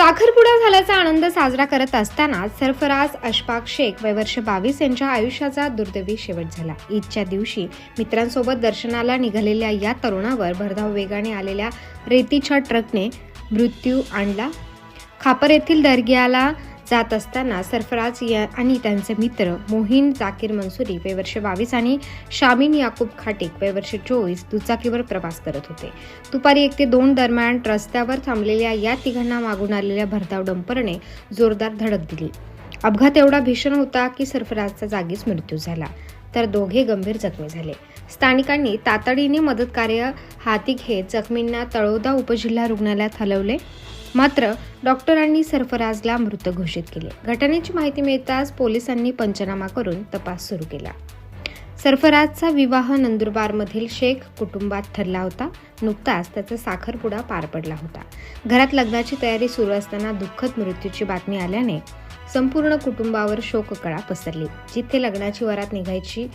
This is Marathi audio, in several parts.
साखरपुडा झाल्याचा आनंद साजरा करत असताना सरफराज अशफाक शेख वय वर्ष बावीस यांच्या आयुष्याचा दुर्दैवी शेवट झाला. ईदच्या दिवशी मित्रांसोबत दर्शनाला निघालेल्या या तरुणावर भरधाव वेगाने आलेल्या रेतीच्या ट्रकने मृत्यू आणला. खापर येथील दर्ग्याला जात असताना सरफराज या आणि त्यांचे मित्र मोहीन जाकीर मनसुरी वे वर्ष बावीस आणि शामीन याकूब खाटिक वे वर्ष चोवीस दुचाकीवर प्रवास करत होते. दुपारी एक ते दोन दरम्यान रस्त्यावर थांबलेल्या या तिघांना मागून आलेल्या भरधाव डंपरने जोरदार धडक दिली. अपघात एवढा भीषण होता की सरफराजचा जागीच मृत्यू झाला. तर दोघे गंभीर जखमी झाले. स्थानिकांनी तातडीने मदत कार्य हाती घेत जखमींना तळोदा उपजिल्हा रुग्णालयात हलवले. मात्र डॉक्टरांनी सरफराजला मृत घोषित केले. घटनेची माहिती मिळताच पोलिसांनी पंचनामा करून तपास सुरू केला. सरफराजचा विवाह नंदुरबारमधील शेख कुटुंबात ठरला होता. नुकताच त्याचा साखरपुडा पार पडला होता. घरात लग्नाची तयारी सुरू असताना दुःखद मृत्यूची बातमी आल्याने संपूर्ण कुटुंबावर शोककळा पसरली. जिथे लग्नाची वरात निघायची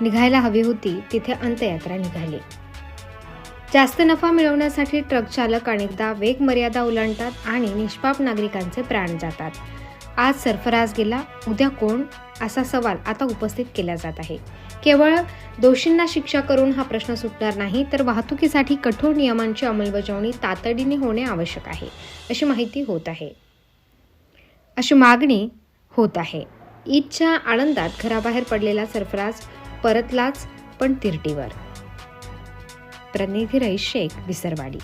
निघायला हवी होती तिथे अंत्ययात्रा निघाली. जास्त नफा मिळवण्यासाठी ट्रक चालक अनेकदा वेग मर्यादा ओलांडतात आणि निष्पाप नागरिकांचे प्राण जातात. आज सरफराज गेला उद्या कोण? असा सवाल आता उपस्थित केला जात आहे. केवळ दोषींना शिक्षा करून हा प्रश्न सुटणार नाही तर वाहतुकीसाठी कठोर नियमांची अंमलबजावणी तातडीने होणे आवश्यक आहे अशी माहिती होत आहे. अशी मागणी होत आहे. ईदच्या आनंदात घराबाहेर पडलेला सरफराज परतलाच पण तिरटीवर. प्रतिनिधी रईस शेख विसरवाडी.